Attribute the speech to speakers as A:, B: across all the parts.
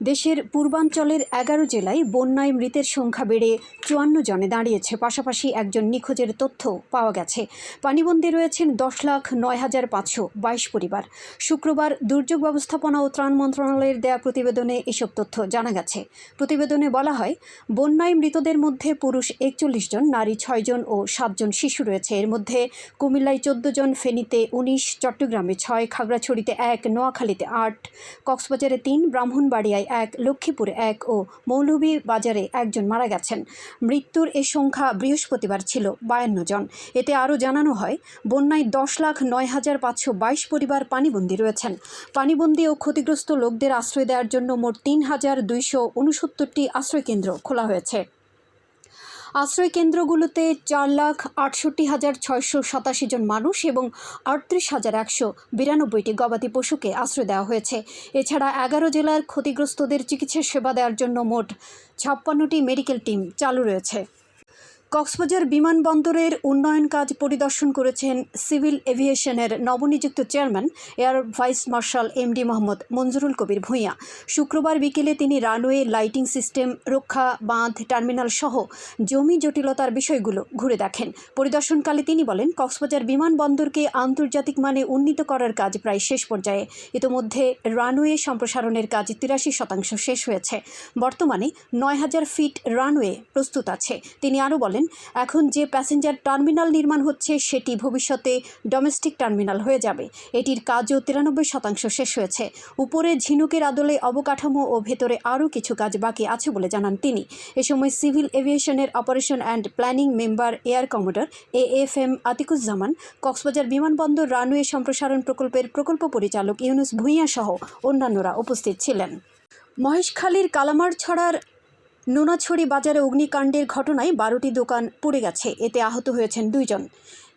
A: দেশের পূর্বাঞ্চলের এগারো জেলায় বন্যায় মৃতের সংখ্যা বেড়ে চুয়ান্ন জনে দাঁড়িয়েছে। পাশাপাশি একজন নিখোঁজের তথ্য পাওয়া গেছে। পানিবন্দী রয়েছেন দশ লাখ নয় হাজার পাঁচশো বাইশ পরিবার। শুক্রবার দুর্যোগ ব্যবস্থাপনা ও ত্রাণ মন্ত্রণালয়ের দেয়া প্রতিবেদনে এসব তথ্য জানা গেছে। প্রতিবেদনে বলা হয়, বন্যায় মৃতদের মধ্যে পুরুষ একচল্লিশ জন, নারী ছয়জন ও সাতজন শিশু রয়েছে। এর মধ্যে কুমিল্লায় চোদ্দ জন, ফেনীতে উনিশ, চট্টগ্রামে ছয়, খাগড়াছড়িতে এক, নোয়াখালীতে আট, কক্সবাজারে তিন, ব্রাহ্মণবাড়িয়ায় এক, লক্ষ্মীপুরে এক ও মৌলভী বাজারে একজন মারা গেছেন। মৃত্যুর এ সংখ্যা বৃহস্পতিবার ছিল বায়ান্ন জন। এতে আরও জানানো হয়, বন্যায় দশ লাখ নয় হাজার পাঁচশো বাইশ পরিবার পানিবন্দী রয়েছেন। পানিবন্দী ও ক্ষতিগ্রস্ত লোকদের আশ্রয় দেওয়ার জন্য মোট তিন হাজার দুইশো উনসত্তরটি আশ্রয়কেন্দ্র খোলা হয়েছে। আশ্রয় কেন্দ্রগুলোতে চার লাখ আটষট্টি হাজার ছয়শো সাতাশি জন মানুষ এবং আটত্রিশ হাজার একশো বিরানব্বইটি গবাদি পশুকে আশ্রয় দেওয়া হয়েছে। এছাড়া এগারো জেলার ক্ষতিগ্রস্তদের চিকিৎসা সেবা দেওয়ার জন্য মোট ছাপ্পান্নটি মেডিকেল টিম চালু রয়েছে। কক্সবাজার বিমানবন্দরের উন্নয়ন কাজ পরিদর্শন করেছেন সিভিল এভিয়েশনের নবনিযুক্ত chairman air vice marshal MD Mohammad Manjurul Kabir Bhuiyan. শুক্রবার বিকেলে তিনি রানওয়ে লাইটিং সিস্টেম, রক্ষা বাঁধ, টার্মিনাল সহ জমি জটিলতার বিষয়গুলো ঘুরে দেখেন। পরিদর্শনকালে তিনি বলেন, কক্সবাজার বিমানবন্দরকে আন্তর্জাতিক মানে উন্নীত করার কাজ প্রায় শেষ পর্যায়ে। ইতোমধ্যে রানওয়ে সম্প্রসারণের কাজ তিরাশি শতাংশ শেষ হয়েছে। বর্তমানে নয় হাজার ফিট রানওয়ে প্রস্তুত আছে। তিনি আরও বলেন এখন যে প্যাসেঞ্জার টার্মিনাল নির্মাণ হচ্ছে, সেটি ভবিষ্যতে ডোমেস্টিক টার্মিনাল হয়ে যাবে। এটির কাজও তিরানব্বই শতাংশ শেষ হয়েছে। উপরে ঝিনুকের আদলে অবকাঠামো ও ভেতরে আরও কিছু কাজ বাকি আছে বলে জানান তিনি। এ সময় civil এভিয়েশনের operation and planning member air commodore A F M Atiquzzaman, Cox's Bazar বিমানবন্দর রানওয়ে সম্প্রসারণ প্রকল্পের প্রকল্প পরিচালক ইউনুস ভূঁইয়া সহ অন্যান্যরা উপস্থিত ছিলেন। মহেশখালীর কালামার ছড়ার নোনাছড়ি বাজারে অগ্নিকাণ্ডের ঘটনায় বারোটি দোকান পুড়ে গেছে। এতে আহত হয়েছেন দুইজন।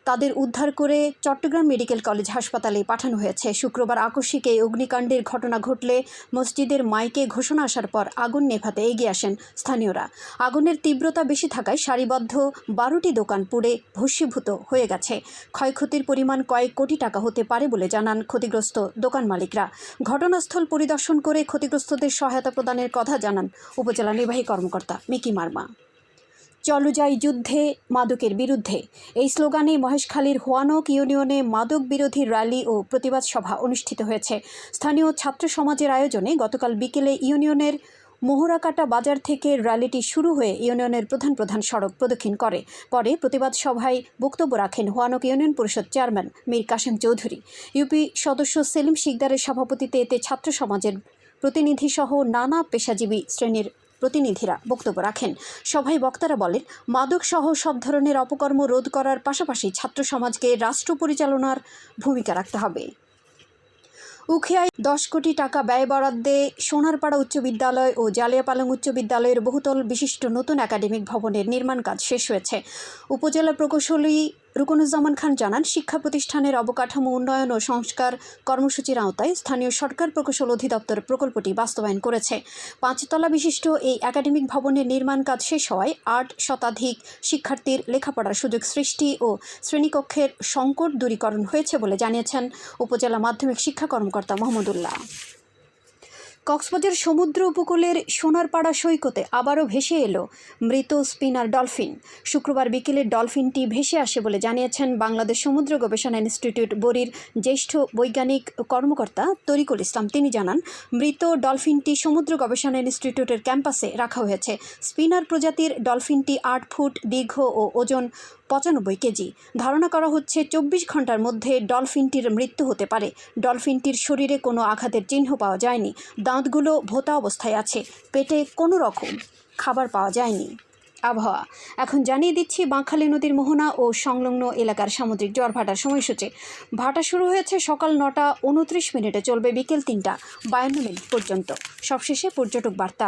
A: তাদের উদ্ধার করে চট্টগ্রাম মেডিকেল কলেজ হাসপাতালে পাঠানো হয়েছে। শুক্রবার আকস্মিক এই অগ্নিকাণ্ডের ঘটনা ঘটলে মসজিদের মাইকে ঘোষণা আসার পর আগুন নেভাতে এগিয়ে আসেন স্থানীয়রা। আগুনের তীব্রতা বেশি থাকায় সারিবদ্ধ বারোটি দোকান পুড়ে ভস্মীভূত হয়ে গেছে। ক্ষয়ক্ষতির পরিমাণ কয়েক কোটি টাকা হতে পারে বলে জানান ক্ষতিগ্রস্ত দোকান মালিকরা। ঘটনাস্থল পরিদর্শন করে ক্ষতিগ্রস্তদের সহায়তা প্রদানের কথা জানান উপজেলা নির্বাহী কর্মকর্তা মিকি মার্মা। চলো যাই যুদ্ধে মাদকের বিরুদ্ধে। এই স্লোগানে মহেশখালীর হোয়ানক ইউনিয়নে মাদক বিরোধী র্যালি ও প্রতিবাদ সভা অনুষ্ঠিত হয়েছে। স্থানীয় ছাত্র সমাজের আয়োজনে গতকাল বিকেলে ইউনিয়নের মোহরাকাটা বাজার থেকে র্যালিটি শুরু হয়ে ইউনিয়নের প্রধান প্রধান সড়ক প্রদক্ষিণ করে। পরে প্রতিবাদ সভায় বক্তব্য রাখেন হোয়ানক ইউনিয়ন পরিষদ চেয়ারম্যান মীর কাশেম চৌধুরী। ইউপি সদস্য সেলিম শিকদারের সভাপতিতে এতে ছাত্র সমাজের প্রতিনিধিসহ নানা পেশাজীবী শ্রেণির প্রতিনিধিরা বক্তব্য রাখেন। সভায় বক্তারা বলেন, মাদক সহ সব ধরনের অপকর্ম রোধ করার পাশাপাশি ছাত্র সমাজকে রাষ্ট্র পরিচালনার ভূমিকা রাখতে হবে। উখিয়ায় দশ কোটি টাকা ব্যয় বরাদ্দে সোনারপাড়া উচ্চ বিদ্যালয় ও জালিয়াপালং উচ্চ বিদ্যালয়ের বহুতল বিশিষ্ট নতুন একাডেমিক ভবনের নির্মাণ কাজ শেষ হয়েছে। উপজেলা প্রকৌশলী রুকনুজ্জামান খান জানান, শিক্ষা প্রতিষ্ঠানের অবকাঠামো উন্নয়ন ও সংস্কার কর্মসূচির আওতায় স্থানীয় সরকার প্রকৌশল অধিদপ্তর প্রকল্পটি বাস্তবায়ন করেছে। পাঁচতলা বিশিষ্ট এই একাডেমিক ভবনের নির্মাণ কাজ শেষ হওয়ায় আট শতাধিক শিক্ষার্থীর লেখাপড়ার সুযোগ সৃষ্টি ও শ্রেণীকক্ষের সংকট দূরীকরণ হয়েছে বলে জানিয়েছেন উপজেলা মাধ্যমিক শিক্ষা কর্মকর্তা মোহাম্মদুল্লাহ। কক্সবাজার সমুদ্র উপকূলের সোনারপাড়া সৈকতে আবারও ভেসে এলো মৃত স্পিনার ডলফিন। শুক্রবার বিকেলে ডলফিনটি ভেসে আসে বলে জানিয়েছেন বাংলাদেশ সমুদ্র গবেষণা ইনস্টিটিউট বরির জ্যেষ্ঠ বৈজ্ঞানিক কর্মকর্তা তরিকুল ইসলাম। তিনি জানান, মৃত ডলফিনটি সমুদ্র গবেষণা ইনস্টিটিউটের ক্যাম্পাসে রাখা হয়েছে। স্পিনার প্রজাতির ডলফিনটি আট ফুট, দীর্ঘ ও ওজন পঁচানব্বই কেজি। ধারণা করা হচ্ছে চব্বিশ ঘণ্টার মধ্যে ডলফিনটির মৃত্যু হতে পারে। ডলফিনটির শরীরে কোনো আঘাতের চিহ্ন পাওয়া যায়নি। দাঁতগুলো ভোতা অবস্থায় আছে। পেটে কোনো রকম খাবার পাওয়া যায়নি। আবহাওয়া। এখন জানিয়ে দিচ্ছি বাঁকখালী নদীর মোহনা ও সংলগ্ন এলাকার সামুদ্রিক জ্বর ভাটার সময়সূচি। ভাটা শুরু হয়েছে সকাল নটা উনত্রিশ মিনিটে চলবে বিকেল তিনটা। বায়ান্ন মিনিট পর্যন্ত। সবশেষে পর্যটক বার্তা।